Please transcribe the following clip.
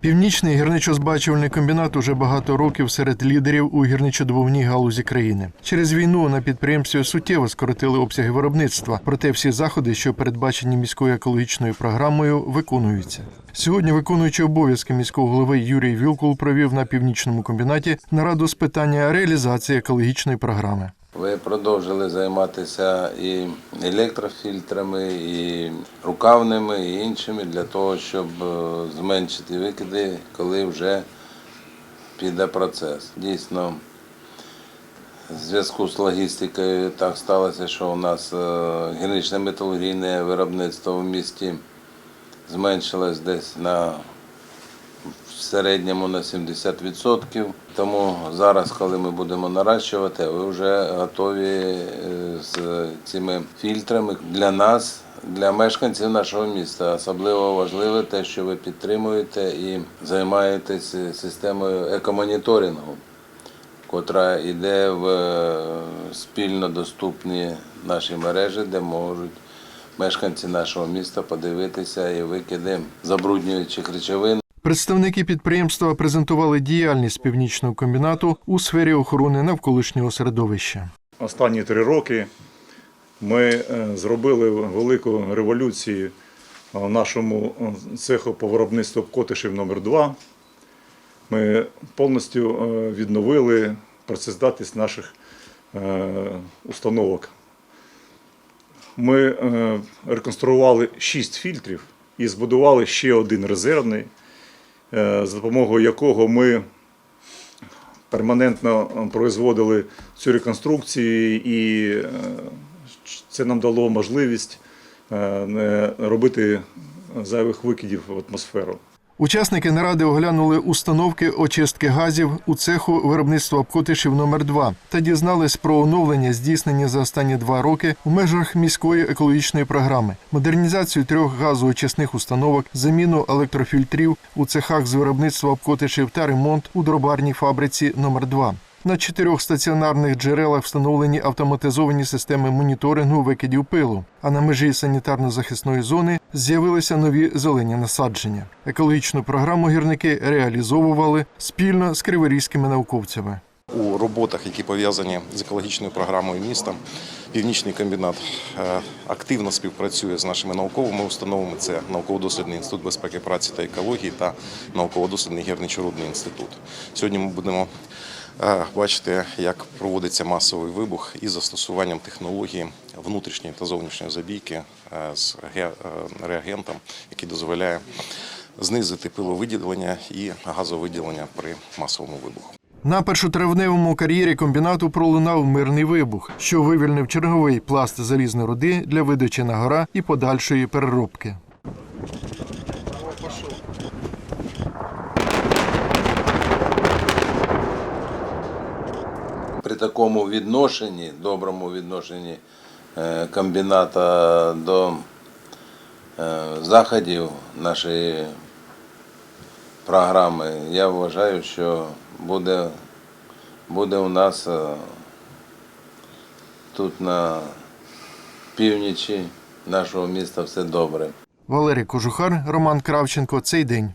Північний гірничо-збагачувальний комбінат уже багато років серед лідерів у гірничодобувній галузі країни. Через війну на підприємстві суттєво скоротили обсяги виробництва, проте всі заходи, що передбачені міською екологічною програмою, виконуються. Сьогодні виконуючий обов'язки міського голови Юрій Вілкул провів на північному комбінаті нараду з питання реалізації екологічної програми. Ви продовжили займатися і електрофільтрами, і рукавними, і іншими для того, щоб е, зменшити викиди, коли вже піде процес. Дійсно, в зв'язку з логістикою так сталося, що у нас е, гірничне металургійне виробництво в місті зменшилось десь на в середньому на 70%. Тому зараз, коли ми будемо наращувати, ви вже готові е, з цими фільтрами для нас, для мешканців нашого міста. Особливо важливе те, що ви підтримуєте і займаєтесь системою екомоніторингу, котра йде в е, спільно доступні наші мережі, де можуть мешканці нашого міста подивитися і викиди забруднюючих речовин. Представники підприємства презентували діяльність північного комбінату у сфері охорони навколишнього середовища. Останні три роки ми е, зробили велику революцію в нашому е, цеху по виробництву котишів номер 2 Ми повністю е, відновили працездатність наших установок. Ми реконструювали 6 фільтрів і збудували ще один резервний, за допомогою якого ми перманентно е, производили цю реконструкцію, і е, це нам дало можливість е, робити зайвих викидів в атмосферу. Учасники наради оглянули установки очистки газів у цеху виробництва обкотишів номер 2 та дізнались про оновлення, здійснені за останні два роки в межах міської екологічної програми, модернізацію трьох газоочисних установок, заміну електрофільтрів у цехах з виробництва обкотишів та ремонт у дробарній фабриці номер 2 На чотирьох стаціонарних джерелах встановлені автоматизовані системи моніторингу викидів пилу. А на межі санітарно-захисної зони з'явилися нові зелені насадження. Екологічну програму гірники реалізовували спільно з криворізькими науковцями. У роботах, які пов'язані з екологічною програмою міста, Північний комбінат е, активно співпрацює з нашими науковими установами. Це науково-дослідний інститут безпеки праці та екології та науково-дослідний гірничорудний інститут. Сьогодні ми будемо е, бачити, як проводиться масовий вибух із застосуванням технології внутрішньої та зовнішньої забійки е, з е, реагентом, який дозволяє знизити пиловиділення і газовиділення при масовому вибуху. На першотравневому кар'єрі комбінату пролунав мирний вибух, що вивільнив черговий пласт залізної руди для видачі на гора і подальшої переробки. Такому відношенні, доброму відношенні е, комбіната до е, заходів нашої програми, я вважаю, що буде, буде у нас е, тут на північі нашого міста все добре. Валерій Кожухар, Роман Кравченко. Цей день.